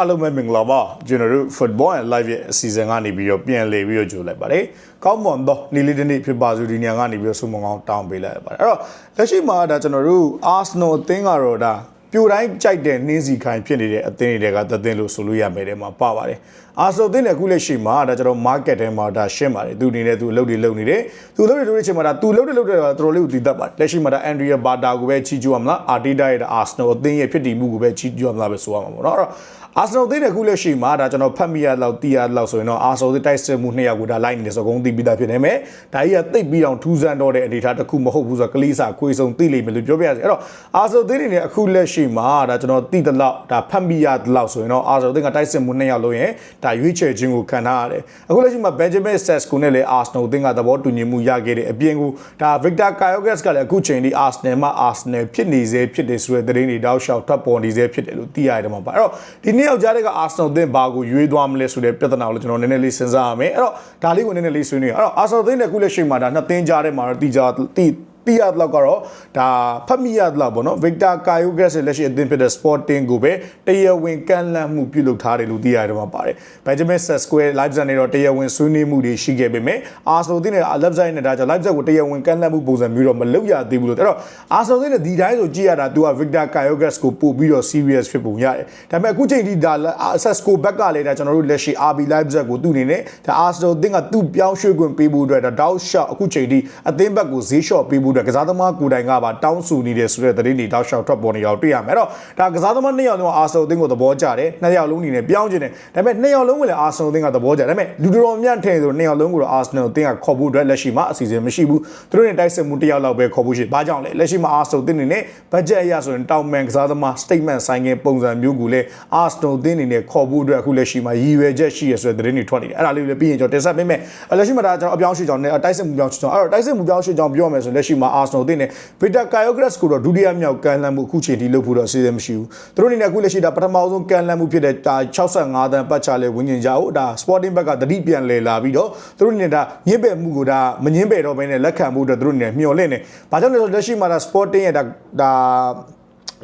အားလုံးပဲမင်္ဂလာပါကျွန်တော်တို့ Football and Live ရဲ့အစီအစဉ်ကနေပြီးတော့ပြန်လည်ပြီးတော့ကြိုလိုက်ပါတယ်ကောင်းမွန်သောနေ့လေးတစ်နေ့ဖြစ်ပါစို့ဒီညကနေပြီးတော့ဆုမကောင်းတောင်းပေးလိုက်ရပါတယ်အဲ့တော့လက်ရှိမှာဒါကျွန်တော်တို့ Arsenal အသင်းကတော့ဒါပြိုတိုင်းကြိုက်တဲ့နှင်းစီခိုင်ဖြစ်နေတဲ့အသင်းတွေကသသင်းလို့ဆိုလို့ရမယ်တဲ့မှာပါပါတယ်အာဆိုသင်းတဲ့အခုလက်ရှိမှာဒါကျွန်တော် market ထဲမှာဒါရှင်းပါတယ်သူအနေနဲ့သူအလုပ်တွေလုပ်နေတယ်သူအလုပ်တွေလုပ်တဲ့အချိန်မှာဒါသူလုပ်တယ်လုပ်တယ်တော်တော်လေးကိုတည်တတ်ပါတယ်လက်ရှိမှာဒါ Andrea Bata ကိုပဲချီးကျူးရမလား Arteta ရဲ့ Arsenal အသင်းရဲ့ဖြစ်တည်မှုကိုပဲချီးကျူးရမလားပဲဆိုရမှာပေါ့နော်အဲ့တော့ အာဆနယ်သင်းတဲ့ခုလက်ရှိမှာဒါကျွန်တော်ဖတ်မိရလောက်တီးရလောက်ဆိုရင်တော့အာဆနယ်သင်းတိုက်စစ်မှုနှစ်ယောက်ကိုဒါလိုက်နေတယ်ဆိုတော့ဂုံးတီးပြီးသားဖြစ်နေမယ်ဒါကြီးကတိတ်ပြီးအောင်ထူးဆန်းတော့တဲ့အနေအထားတစ်ခုမဟုတ်ဘူးဆိုတော့ကလေးစာခွေစုံသိလိမ့်မယ်လို့ပြောပြရစီအဲ့တော့အာဆနယ်သင်းနေနဲ့အခုလက်ရှိမှာဒါကျွန်တော်တီးတဲ့လောက်ဒါဖတ်မိရလောက်ဆိုရင်တော့အာဆနယ်သင်းကတိုက်စစ်မှုနှစ်ယောက်လုံးရင်ဒါရွေးချယ်ခြင်းကိုခံထားရတယ်အခုလက်ရှိမှာ Benjamin Sesko နဲ့လည်းအာဆနယ်သင်းကသဘောတူညီမှုရခဲ့တဲ့အပြင်ကိုဒါ Victor Kyogas ကလည်းအခုချိန်ဒီအာဆနယ်မှာအာဆနယ်ဖြစ်နေစေဖြစ်တယ်ဆိုတဲ့သတင်းတွေတောက်လျှောက်ထွက်ပေါ်နေစေဖြစ်တယ်လို့သိရတယ်မှာပါအဲ့တော့ဒီနေ့ယောက်ကြားတဲ့ကအာဆနယ်သင်းဘာကိုရွေးသွားမလဲဆိုတဲ့ပြဿနာကိုလည်းကျွန်တော်နည်းနည်းလေးစဉ်းစားရမယ်အဲ့တော့ဒါလေးကိုနည်းနည်းလေးဆွေးနွေးရအောင်အဲ့တော့အာဆနယ်သင်းနဲ့အခုလက်ရှိမှာဒါနှစ်သင်းကြားထဲမှာတော့တီကြတီ တီရတော့ကတော့ဒါဖတ်မိရတော့ပေါ့နော်ဗစ်တာကာယိုဂရက်ရဲ့လက်ရှိအသင်းဖြစ်တဲ့ Sporting ကိုပဲတရားဝင်ကန့်လန့်မှုပြုလုပ်ထားတယ်လို့သိရတယ်မှာပါတယ်။ Benjamin Sesko ရဲ့ live ဇာတ်နေတော့တရားဝင်ဆွေးနွေးမှုတွေရှိခဲ့ပေမဲ့ Arsenal တင်းနဲ့ live ဇာတ်နဲ့ဒါကြောင့် live ဇာတ်ကိုတရားဝင်ကန့်လန့်မှုပုံစံမျိုးတော့မလုပ်ရသေးဘူးလို့အဲ့တော့ Arsenal တင်းနဲ့ဒီတိုင်းဆိုကြည့်ရတာ तू က Victor Kyogas ကိုပို့ပြီးတော့ serious ဖြစ်ပုံရတယ်။ဒါပေမဲ့အခုချိန်ထိဒါ Sesko ဘက်ကလည်းဒါကျွန်တော်တို့လက်ရှိ RB live ဇာတ်ကိုသူ့အနေနဲ့ဒါ Arsenal တင်းကသူ့ပြောင်းရွှေ့ခွင့်ပေးဖို့အတွက်ဒါ doubt shot အခုချိန်ထိအသင်းဘက်ကိုဈေးလျှော့ပေးဖို့အတွက်ကစားသမားကိုယ်တိုင်ကပါတောင်းဆိုနေတယ်ဆိုတဲ့သတင်းတွေတောက်လျှောက်ထွက်ပေါ်နေအောင်တွေ့ရမယ်အဲ့တော့ဒါကစားသမားနှစ်ယောက်လုံးအာဆယ်အသင်းကိုသဘောကျတယ်နှစ်ယောက်လုံးအနေနဲ့ပြောင်းကျင်တယ်ဒါပေမဲ့နှစ်ယောက်လုံးကလည်းအာဆယ်အသင်းကသဘောကျတယ်ဒါပေမဲ့လူတော်မြတ်ထဲဆိုနှစ်ယောက်လုံးကိုတော့အာဆယ်အသင်းကခေါ်ဖို့အတွက်လက်ရှိမှာအစီအစဉ်မရှိဘူးသူတို့နဲ့တိုက်စစ်မှုတစ်ယောက်လောက်ပဲခေါ်ဖို့ရှိဘာကြောင့်လဲလက်ရှိမှာအာဆယ်အသင်းအနေနဲ့ဘတ်ဂျက်အရဆိုရင်တောင်မန်ကစားသမား statement ဆိုင်ငယ်ပုံစံမျိုးကိုလည်းအာဆယ်အသင်းအနေနဲ့ခေါ်ဖို့အတွက်အခုလက်ရှိမှာရည်ရွယ်ချက်ရှိရဆိုတဲ့သတင်းတွေထွက်နေတယ်အဲ့ဒါလေးကိုလည်းပြီးရင်ကျွန်တော်တင်ဆက်ပေးမယ်လက်ရှိမှာဒါကျွန်တော်အပြောင်းရွှေ့ကြောင်းနဲ့တိုက်စစ်မှုပြောင်းရွှေ့ကြောင်းအဲ့တော့တိုက်စစ်မှုပြောင်းရွှေ့ကြောင်းပြောမယ်ဆိုလက်ရှိမှာအာဆယ်အသင်းနဲ့ဗီတာကာယိုဂရက်စ်ကိုတော့ဒုတိယမြောက်ကန်လန်မှုအခုချိန်ထိလုပ်ဖို့တော့အစီအစဉ်မရှိဘူးသူတို့အနေနဲ့အခုလက်ရှိဒါပထမဆုံးကန်လန်မှုဖြစ်တဲ့ဒါ65တန်းပတ်ချလဲဝင်းကျင်ကြအောင်ဒါ Sporting ဘက်ကတတိပြန်လဲလာပြီးတော့သူတို့အနေနဲ့ဒါညစ်ပယ်မှုကိုဒါမညင်းပယ်တော့ဘဲနဲ့လက်ခံဖို့အတွက်သူတို့အနေနဲ့မျှော်လင့်နေဘာကြောင့်လဲဆိုတော့လက်ရှိမှာဒါ Sporting ရဲ့ဒါဒါ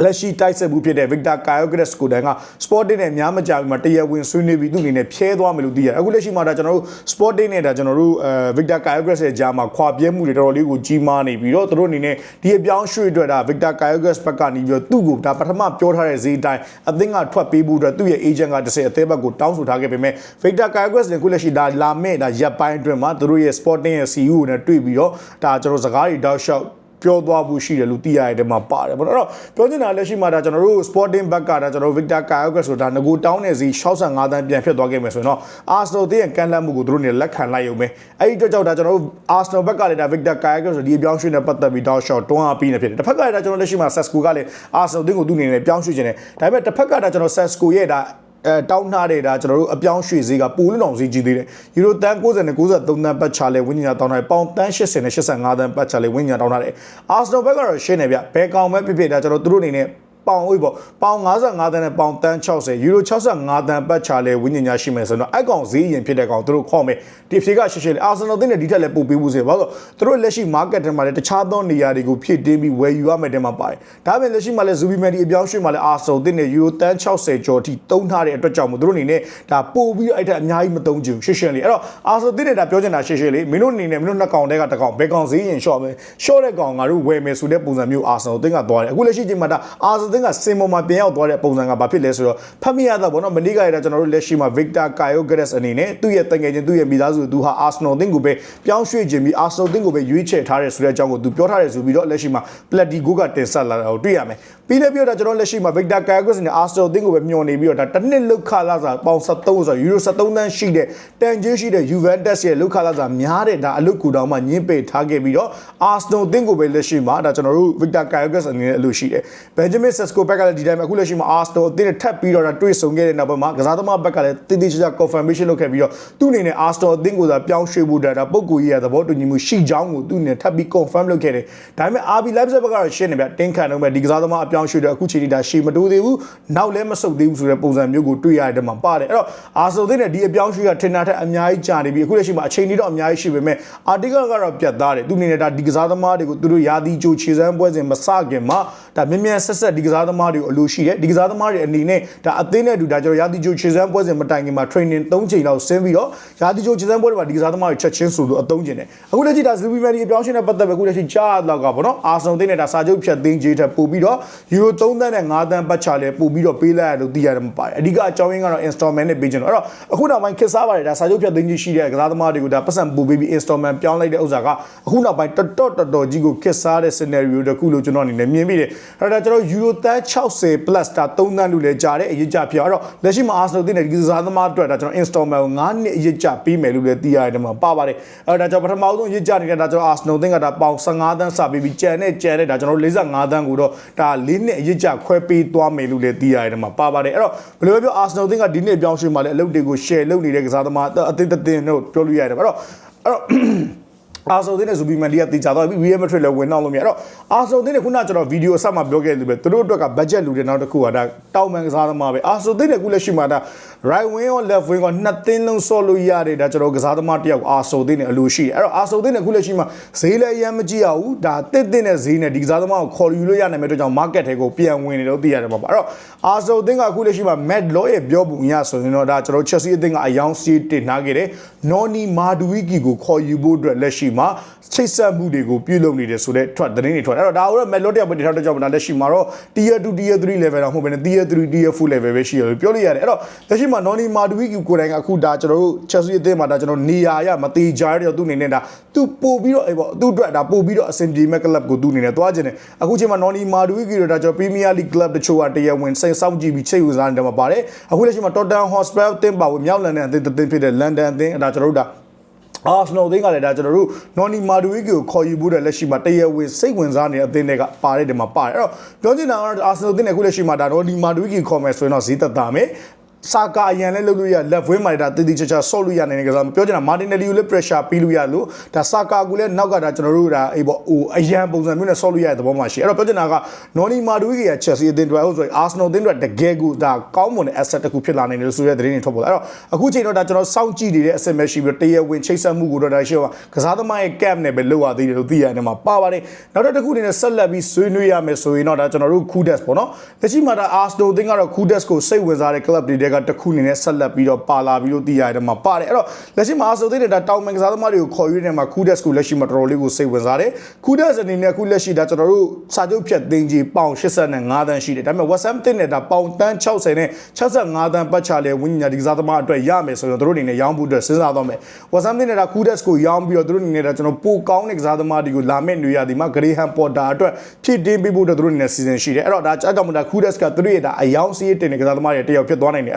လက်ရှိတိုက်ဆက်မှုဖြစ်တဲ့ Victor Kyogas ကိုတိုင်က Sporting နဲ့များမကြဘူးမှာတရားဝင်ဆွေးနွေးပြီးသူ့အနေနဲ့ဖျဲသွားမယ်လို့သိရတယ်အခုလက်ရှိမှာဒါကျွန်တော်တို့ Sporting နဲ့ဒါကျွန်တော်တို့အဲ Victor Kyogas ရဲ့ဂျာမှာခွာပြဲမှုတွေတော်တော်လေးကိုကြီးမားနေပြီးတော့သူတို့အနေနဲ့ဒီအပြောင်းရွှေ့အတွက်ဒါ Victor Kyogas ဘက်ကနေပြီးတော့သူ့ကိုဒါပထမပြောထားတဲ့ဈေးတိုင်းအသင်းကထွက်ပေးဖို့အတွက်သူ့ရဲ့ agent ကတစ်ဆယ်အသေးဘက်ကိုတောင်းဆိုထားခဲ့ပေမဲ့ Victor Kyogas လည်းခုလက်ရှိဒါလာမဲ့ဒါရပ်ပိုင်းအတွင်းမှာသူတို့ရဲ့ Sporting ရဲ့ CEO နဲ့တွေ့ပြီးတော့ဒါကျွန်တော်စကားတွေတောက်လျှောက် ပြောသွားဖို့ရှိတယ်လို့သိရတဲ့မှာပါတယ်ပေါ့နော်အဲ့တော့ပြောချင်တာလက်ရှိမှာဒါကျွန်တော်တို့ Sporting Back ကဒါကျွန်တော် Victor Kyogas ဆိုတာငကိုတောင်းနေစီ65တန်းပြန်ဖြစ်သွားခဲ့မယ်ဆိုရင်တော့ Arsenal တည်းရဲ့ကန်လန့်မှုကိုသူတို့နေလက်ခံလိုက်ရုံပဲအဲ့ဒီအတွက်ကြောင့်ဒါကျွန်တော်တို့ Arsenal ဘက်ကလည်းဒါ Victor Kyogas ဆိုဒီအပြောင်းရွှေ့နဲ့ပတ်သက်ပြီးတောက်ရှော့တွန်းအားပေးနေဖြစ်တယ်တစ်ဖက်ကလည်းဒါကျွန်တော်လက်ရှိမှာ Sesco ကလည်း Arsenal တင်းကိုသူ့အနေနဲ့ပြောင်းရွှေ့ခြင်းတယ်ဒါပေမဲ့တစ်ဖက်ကဒါကျွန်တော် Sesco ရဲ့ဒါ အဲတောင်းထားတဲ့ဒါကျွန်တော်တို့အပြောင်းရွှေ့ဈေးကပူလုံးအောင်ဈေးကြီးသေးတယ်ယူရိုတန်90နဲ့93တန်းပတ်ချလဲဝင်းညာတောင်းထားတယ်ပေါင်တန်း80နဲ့85တန်းပတ်ချလဲဝင်းညာတောင်းထားတယ်အာဆနယ်ဘက်ကတော့ရှင်းနေဗျဘယ်ကောင်ပဲဖြစ်ဖြစ်ဒါကျွန်တော်တို့အနေနဲ့ ပေါင်ဝေးပေါ့ပေါင်55တန်းနဲ့ပေါင်တန်း60ယူရို65တန်းပတ်ချလဲဝင်းညာရှိမယ်ဆိုတော့အဲ့ကောင်ဈေးရင်ဖြစ်တဲ့ကောင်တို့ခေါ်မယ်ဒီဖြေကရှင်းရှင်းလေးအာဆနယ်တင်းနဲ့ဒီထက်လည်းပို့ပေးဖို့စေဘာလို့သူတို့လက်ရှိ market ထဲမှာလည်းတခြားသောနေရာတွေကိုဖြည့်တင်းပြီးဝယ်ယူရမယ်တဲ့မှာပါတယ်ဒါပေမဲ့လက်ရှိမှာလည်း Zubi Medi အပြောင်းရွှေ့မှာလည်းအာဆနယ်တင်းနဲ့ယူရိုတန်း60ကျော်အထိတုံးထားတဲ့အတွက်ကြောင့်မို့သူတို့အနေနဲ့ဒါပို့ပြီးအဲ့ထက်အများကြီးမတုံးချင်ရှင်းရှင်းလေးအဲ့တော့အာဆနယ်တင်းနဲ့ဒါပြောချင်တာရှင်းရှင်းလေးမင်းတို့အနေနဲ့မင်းတို့နှစ်ကောင်တည်းကတစ်ကောင်ဘယ်ကောင်ဈေးရင်ရှော့မယ်ရှော့တဲ့ကောင်ငါတို့ဝယ်မယ်ဆိုတဲ့ပုံစံမျိုးအာဆနယ်တင်းကသွားတယ်အခုလက်ရှိချိန်မှာဒါအာဆနယ်တင်းကစင်ပေါ်မှာပြန်ရောက်သွားတဲ့ပုံစံကဘာဖြစ်လဲဆိုတော့ဖတ်မိရတာပေါ့နော်မနေ့ကရတာကျွန်တော်တို့လက်ရှိမှာ Victor Kyogas အနေနဲ့သူ့ရဲ့တငယ်ချင်းသူ့ရဲ့မိသားစုသူဟာ Arsenal တင်းကိုပဲပြောင်းရွှေ့ခြင်းပြီး Arsenal တင်းကိုပဲရွေးချယ်ထားတယ်ဆိုတဲ့အကြောင်းကိုသူပြောထားတယ်ဆိုပြီးတော့လက်ရှိမှာ Platigo ကတင်ဆက်လာတာကိုတွေ့ရမယ်ပြီးလည်းပြီးတော့ကျွန်တော်လက်ရှိမှာ Victor Kyogas နဲ့ Arsenal တင်းကိုပဲမျှော်နေပြီးတော့ဒါတစ်နှစ်လောက်ခလာစားပေါင်73ဆိုယူရို73တန်းရှိတဲ့တန်ချင်းရှိတဲ့ Juventus ရဲ့လောက်ခလာစားများတဲ့ဒါအလုတ်ကူတောင်မှညှင်းပယ်ထားခဲ့ပြီးတော့ Arsenal တင်းကိုပဲလက်ရှိမှာဒါကျွန်တော်တို့ Victor Kyogas အနေနဲ့အလို့ရှိတယ် Benjamin Sesko ဘက်ကလည်းဒီတိုင်းမှာအခုလက်ရှိမှာ Arsenal အသင်းနဲ့ထပ်ပြီးတော့ဒါတွေ့ဆုံခဲ့တဲ့နောက်ပိုင်းမှာကစားသမားဘက်ကလည်းတိတိကျကျ confirmation လုပ်ခဲ့ပြီးတော့သူ့အနေနဲ့ Arsenal အသင်းကိုသာပြောင်းရွှေ့ဖို့ဒါပုံကူကြီးရသဘောတူညီမှုရှိကြောင်းကိုသူ့အနေနဲ့ထပ်ပြီး confirm လုပ်ခဲ့တယ်ဒါပေမဲ့ RB Leipzig ဘက်ကတော့ရှင်းနေဗျတင်းခံတော့မဲ့ဒီကစားသမားအပြောင်းရွှေ့တဲ့အခုချိန်ထိဒါရှေ့မတိုးသေးဘူးနောက်လည်းမဆုတ်သေးဘူးဆိုတဲ့ပုံစံမျိုးကိုတွေ့ရတဲ့မှာပါတယ်အဲ့တော့ Arsenal အသင်းနဲ့ဒီအပြောင်းရွှေ့ကထင်တာထက်အများကြီးကြာနေပြီအခုလက်ရှိမှာအချိန်ကြီးတော့အများကြီးရှိပေမဲ့ article ကတော့ပြတ်သားတယ်သူအနေနဲ့ဒါဒီကစားသမားတွေကိုသူတို့ရာသီကြိုခြေစမ်းပွဲစဉ်မစခင်မှာဒါမြင်မြန်ဆက်ဆက်ဒီကစားသမားတွေကိုအလိုရှိတယ်ဒီကစားသမားတွေအနေနဲ့ဒါအသင်းနဲ့အတူဒါကျွန်တော်ရာသီချိုခြေစမ်းပွဲစဉ်မတိုင်ခင်မှာ training 3ချိန်လောက်ဆင်းပြီးတော့ရာသီချိုခြေစမ်းပွဲတွေမှာဒီကစားသမားတွေချက်ချင်းဆိုလို့အသုံးကျင်တယ်အခုလက်ရှိဒါဇူဘီမန်ဒီအပြောင်းအလဲနဲ့ပတ်သက်ပဲအခုလက်ရှိကြားတော့ကပေါ့နော်အာဆန်တင်းနဲ့ဒါစာချုပ်ဖြတ်သိမ်းကြေးထက်ပို့ပြီးတော့ယူရို3သန်းနဲ့5သန်းပတ်ချလဲပို့ပြီးတော့ပေးလိုက်ရလို့သိရတယ်မပါတယ်အဓိကအကြောင်းရင်းကတော့ installment နဲ့ပေးချင်တော့အဲ့တော့အခုနောက်ပိုင်းခက်စားပါတယ်ဒါစာချုပ်ဖြတ်သိမ်းကြေးရှိတဲ့ကစားသမားတွေကိုဒါပတ်စံပို့ပေးပြီး installment ပြောင်းလိုက်တဲ့ဥစ္စာကအခုနောက်ပိုင်းတော်တော်တော်တော်ကြီးကိုခက်စားတဲ့ scenario တစ်ခုလို့ကျွန်တော်အနေနဲ့မြင်မိတယ်အဲ့တော့ကျွန်တော်ယူရိုသန်း60 plus ဒါ3သန်းလို့လည်းကြားတယ်အရေးကြဖြစ်အဲ့တော့လက်ရှိမှာ Arsenal တင်းတဲ့ဒီကစားသမားအတွက်ဒါကျွန်တော် installment ကို9နှစ်အရေးကြပေးမယ်လို့လည်းသိရတယ်ဒီမှာပါပါတယ်အဲ့တော့ဒါကျွန်တော်ပထမဆုံးအရေးကြနေတဲ့ဒါကျွန်တော် Arsenal တင်းကဒါပေါင်15သန်းစပေးပြီးကြံတဲ့ကြံတဲ့ဒါကျွန်တော်45သန်းကိုတော့ဒါ၄နှစ်အရေးကြခွဲပေးသွားမယ်လို့လည်းသိရတယ်ဒီမှာပါပါတယ်အဲ့တော့ဘယ်လိုပဲပြော Arsenal တင်းကဒီနှစ်ပြောင်းရွှေ့မှာလည်းအလုပ်တွေကို share လုပ်နေတဲ့ကစားသမားအသင်းတစ်သင်းတို့ပြောလို့ရတယ်အဲ့တော့အဲ့တော့ အာဆိုတဲ့ဇူဘီမန်ဒီကတေချာတော့ရီယယ်မက်ထရစ်လည်းဝင်တော့လို့မြင်အဲ့တော့အာဆိုတဲ့ခုနကျွန်တော်ဗီဒီယိုအဆက်မှာပြောခဲ့လို့ပဲသူတို့အတွက်ကဘတ်ဂျက်လူတွေနောက်တစ်ခုကဒါတောင်းပန်ကစားသမားပဲအာဆိုတဲ့ခုလက်ရှိမှာဒါ right wing ရော left wing ရောနှစ်သင်းလုံးဆော့လို့ရတယ်ဒါကျွန်တော်ကစားသမားတယောက်အာဆိုတဲ့အလိုရှိတယ်အဲ့တော့အာဆိုတဲ့ခုလက်ရှိမှာဈေးလည်းအရင်မကြည့်ရဘူးဒါတစ်တစ်နဲ့ဈေးနဲ့ဒီကစားသမားကိုခေါ်ယူလို့ရနိုင်မဲ့အတွက်ကြောင့် market ထဲကိုပြန်ဝင်နေတော့သိရတယ်ပါအဲ့တော့အာဆိုတဲ့ကခုလက်ရှိမှာ Matt Law ရဲ့ပြောပုံရဆိုရင်တော့ဒါကျွန်တော် Chelsea အသင်းကအယောင်စီးတင်ထားခဲ့တယ် Noni Maduiki ကိုခေါ်ယူဖို့အတွက်လက်ရှိမှာချိတ်ဆက်မှုတွေကိုပြုလုပ်နေတယ်ဆိုတဲ့ထွက်သတင်းတွေထွက်အဲ့တော့ဒါကိုတော့ Matt Law တယောက်ပဲတင်ထားတဲ့ကြောင့်ဒါလက်ရှိမှာတော့ Tier 2 Tier 3 level တော့မဟုတ်ဘဲနဲ့ Tier 3 Tier 4 level ပဲရှိရလို့ပြောလို့ရတယ်အဲ့တော့လက်ရှိမှာ Noni Maduiki ကိုယ်တိုင်ကအခုဒါကျွန်တော်တို့ Chelsea အသင်းမှာဒါကျွန်တော်နေရာရမသေးကြရတဲ့သူအနေနဲ့ဒါသူပို့ပြီးတော့အေးပေါ့သူ့အတွက်ဒါပို့ပြီးတော့အဆင်ပြေမဲ့ club ကိုသူအနေနဲ့သွားခြင်းတယ်အခုချိန်မှာ Noni Maduiki တို့ဒါကျွန်တော် Premier League club တချို့ကတရားဝင်စိတ်စောင့်ကြည့်ပြီးချိန်ယူစားနေတယ်မှာပါတယ်အခုလက်ရှိမှာ Tottenham Hotspur အသင်းပါဝင်မြောက်လန်ဒန်အသင်းတစ်သင်းဖြစ်တဲ့ London အသင်းဒါကျွန်တော်တို့ဒါ အာဆနယ်အသင်းကလည်းဒါကျွန်တော်တို့နော်နီမာဒူဝီကိုခေါ်ယူဖို့တဲ့လက်ရှိမှာတရားဝင်စိတ်ဝင်စားနေတဲ့အသင်းတွေကပါတဲ့ဒီမှာပါတယ်အဲ့တော့ပြောချင်တာကတော့အာဆနယ်အသင်းနဲ့အခုလက်ရှိမှာဒါနော်နီမာဒူဝီကိုခေါ်မယ်ဆိုရင်တော့ဈေးသက်သာမယ် စာကာအရန်လည်းလုပ်လို့ရ left wing မှာဒါတည်တည်ချာချာဆော့လို့ရနိုင်တဲ့ကစားပြောချင်တာမာတင်နယ်လီကိုလည်း pressure ပေးလို့ရလို့ဒါစာကာကိုလည်းနောက်ကဒါကျွန်တော်တို့ဒါအေးပေါ့ဟိုအရန်ပုံစံမျိုးနဲ့ဆော့လို့ရတဲ့သဘောမှရှိအဲ့တော့ပြောချင်တာကနော်နီမာဒူဝီက Chelsea အသင်းတွေဟုတ်ဆိုရင် Arsenal အသင်းတွေတကယ်ကိုဒါကောင်းမွန်တဲ့ asset တစ်ခုဖြစ်လာနိုင်တယ်လို့ဆိုတဲ့သတင်းတွေထွက်ပေါ်လာအဲ့တော့အခုချိန်တော့ဒါကျွန်တော်စောင့်ကြည့်နေတဲ့အဆင့်ပဲရှိပြီးတရားဝင်ချိတ်ဆက်မှုကိုတော့ဒါရှိတော့ကစားသမားရဲ့ cap နဲ့ပဲလောက်ရသေးတယ်လို့သိရတယ်မှာပါပါတယ်နောက်တစ်ခုအနေနဲ့ဆက်လက်ပြီးဆွေးနွေးရမယ်ဆိုရင်တော့ဒါကျွန်တော်တို့ Kudes ပေါ့နော်လက်ရှိမှာဒါ Arsenal အသင်းကတော့ Kudes ကိုစိတ်ဝင်စားတဲ့ club တွေကတစ်ခုအနေနဲ့ဆက်လက်ပြီးတော့ပါလာပြီးလို့သိရတယ်မှာပါတယ်အဲ့တော့လက်ရှိမှာ Arsenal အသင်းနဲ့ဒါတောင်မန်ကစားသမားတွေကိုခေါ်ယူနေတဲ့မှာ Kudes ကိုလက်ရှိမှာတော်တော်လေးကိုစိတ်ဝင်စားတယ် Kudes အနေနဲ့အခုလက်ရှိဒါကျွန်တော်တို့စာချုပ်ဖြတ်သိမ်းကြီးပေါင်85တန်းရှိတယ်ဒါပေမဲ့ West Ham တင်နေတာပေါင်တန်း60နဲ့65တန်းပတ်ချလဲဝင်းညာဒီကစားသမားအတွက်ရမယ်ဆိုတော့တို့အနေနဲ့ရောင်းဖို့အတွက်စဉ်းစားတော့မယ် West Ham တင်နေတာ Kudes ကိုရောင်းပြီးတော့တို့အနေနဲ့ဒါကျွန်တော်ပိုကောင်းတဲ့ကစားသမားတွေကိုလာမဲ့နေရဒီမှာ Graham Potter အတွက်ဖြည့်တင်းပေးဖို့အတွက်တို့အနေနဲ့စီစဉ်ရှိတယ်အဲ့တော့ဒါအကြောင်းမို့ဒါ Kudes ကတို့ရဲ့ဒါအယောင်စီးတင်တဲ့ကစားသမားတွေတယောက်ဖြစ်သွားနိုင်တယ်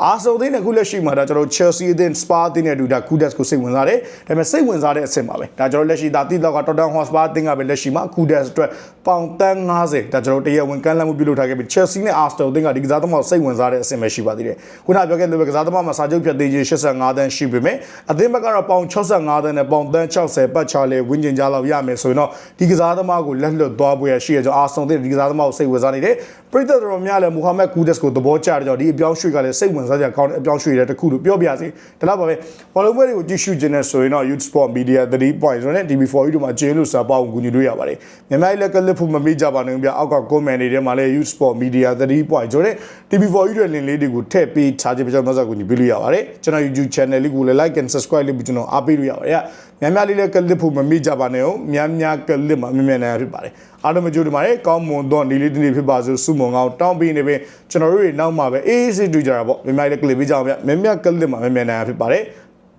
အာဆယ်အသင်းနဲ့ခုလက်ရှိမှာဒါကျွန်တော် Chelsea အသင်း Spa အသင်းနဲ့အတူဒါ Kudes ကိုစိတ်ဝင်စားတယ်ဒါပေမဲ့စိတ်ဝင်စားတဲ့အဆင့်ပါပဲဒါကျွန်တော်လက်ရှိဒါတိတော့က Tottenham Hotspur အသင်းကပဲလက်ရှိမှာ Kudes အတွက်ပေါင်တန်း90ဒါကျွန်တော်တရားဝင်ကမ်းလှမ်းမှုပြုလုပ်ထားခဲ့ပြီး Chelsea နဲ့ Arsenal အသင်းကဒီကစားသမားကိုစိတ်ဝင်စားတဲ့အဆင့်ပဲရှိပါသေးတယ်ခုနပြောခဲ့လို့ပဲကစားသမားမှာစာချုပ်ဖြတ်သေးခြင်း85တန်းရှိပေမဲ့အသင်းဘက်ကတော့ပေါင်65တန်းနဲ့ပေါင်တန်း60ပတ်ချလေဝင်းကျင်ကြလောက်ရမယ်ဆိုရင်တော့ဒီကစားသမားကိုလက်လွတ်သွားဖို့ရရှိရကြောင်း Arsenal အသင်းဒီကစားသမားကိုစိတ်ဝင်စားနေတယ်ပရိသတ်တော်များလည်း Mohamed Kudus ကိုသဘောကျတဲ့ကြောင့်ဒီအပြောင်းရွှေ့ကလည်းစိတ်ဝင်စားကြကောင်းတဲ့အပြောင်းရွှေ့တဲ့တစ်ခုလို့ပြောပြစီဒါတော့ပါပဲဘောလုံးပွဲတွေကိုကြည့်ရှုခြင်းနဲ့ဆိုရင်တော့ Youth Sport Media 3 point ဆိုတဲ့ TV4 တို့မှာကျင်းလို့စာပေါင်းကူညီလို့ရပါတယ်မြန်မာပြည်လည်းကလစ်ဖို့မမေ့ကြပါနဲ့ဗျအောက်က comment တွေထဲမှာလည်း Youth Sport Media 3 point ဆိုတဲ့ TV4 တို့လင်လေးတွေကိုထည့်ပေးထားခြင်းပြကြောင့်မဆက်ကူညီပေးလို့ရပါတယ်ကျွန်တော် YouTube channel လေးကိုလည်း like and subscribe လုပ်ပြီးကျွန်တော်အားပေးလို့ရပါတယ်များများလေးလည်းကလစ်ဖို့မမေ့ကြပါနဲ့ဟုတ်များများကလစ်မှာမြင်မြင်နိုင်ဖြစ်ပါတယ် အားလုံးမကြိုးတင်ပါတယ်ကောင်းမွန်သောနေလေးတစ်နေ့ဖြစ်ပါစို့စုမုံကောင်းတောင်းပေးနေပင်ကျွန်တော်တို့တွေနောက်မှာပဲအေးအေးဆေးတွေ့ကြတာပေါ့မြင်မြလေးကလစ်ပေးကြအောင်ဗျမြင်မြကလစ်မှာမြင်မြင်နိုင်ဖြစ်ပါတယ်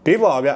ဘေးပါဗျ